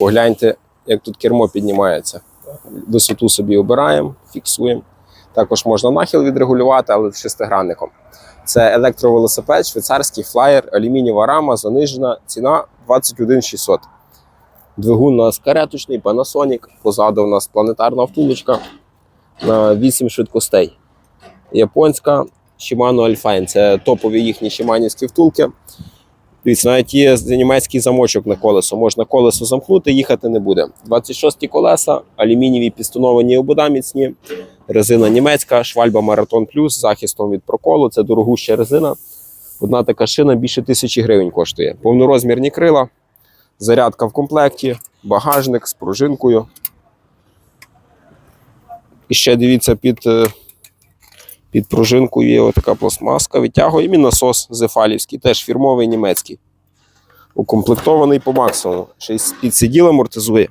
Погляньте, як тут кермо піднімається. Висоту собі обираємо, фіксуємо. Також можна нахил відрегулювати, але шестигранником. Це електровелосипед, швейцарський флаєр, алюмінієва рама, занижена ціна 21 600. Двигун у нас кареточний, Panasonic. Позаду у нас планетарна втулочка на 8 швидкостей. Японська Shimano Alpine. Це топові їхні шиманівські втулки. Дивіться, навіть є німецький замочок на колесо. Можна колесо замкнути, їхати не буде. 26 колеса, алюмінієві пістоновані обода міцні, резина німецька, швальба Marathon Plus з захистом від проколу. Це дорогуща резина. Одна така шина більше тисячі гривень коштує. Повнорозмірні крила, зарядка в комплекті, багажник з пружинкою. І ще дивіться, під, е, під пружинкою є така пластмаска, витягує і насос зефалівський, теж фірмовий німецький. Укомплектований по максимуму. Ще під сиділ амортизує.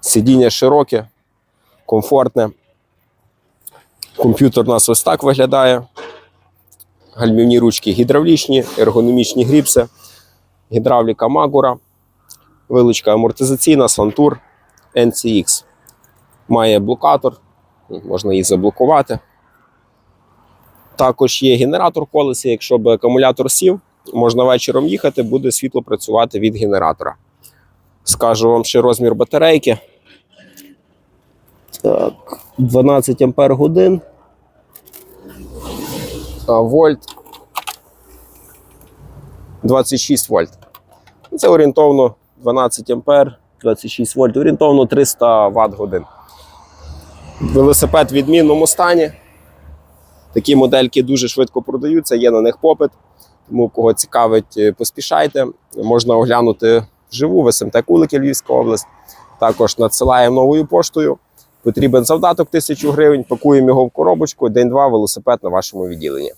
Сидіння широке, комфортне. Комп'ютер у нас ось так виглядає. Гальмівні ручки гідравлічні, ергономічні гріпси, гідравліка Магура, вилучка амортизаційна, Сантур NCX. Має блокатор, можна її заблокувати. Також є генератор колеса. Якщо б акумулятор сів, можна вечором їхати, буде світло працювати від генератора. Скажу вам ще розмір батарейки. Так, 12 ампер годин. Вольт 26 вольт. Це орієнтовно 12 ампер, 26 вольт, орієнтовно 300 Вт годин. Велосипед в відмінному стані. Такі модельки дуже швидко продаються, є на них попит. Тому кого цікавить, е, поспішайте. Можна оглянути вживу в СМТ Кулики Львівська область. Також надсилаємо новою поштою. Потрібен завдаток 1000 гривень, пакуємо його в коробочку, день-два велосипед на вашому відділенні.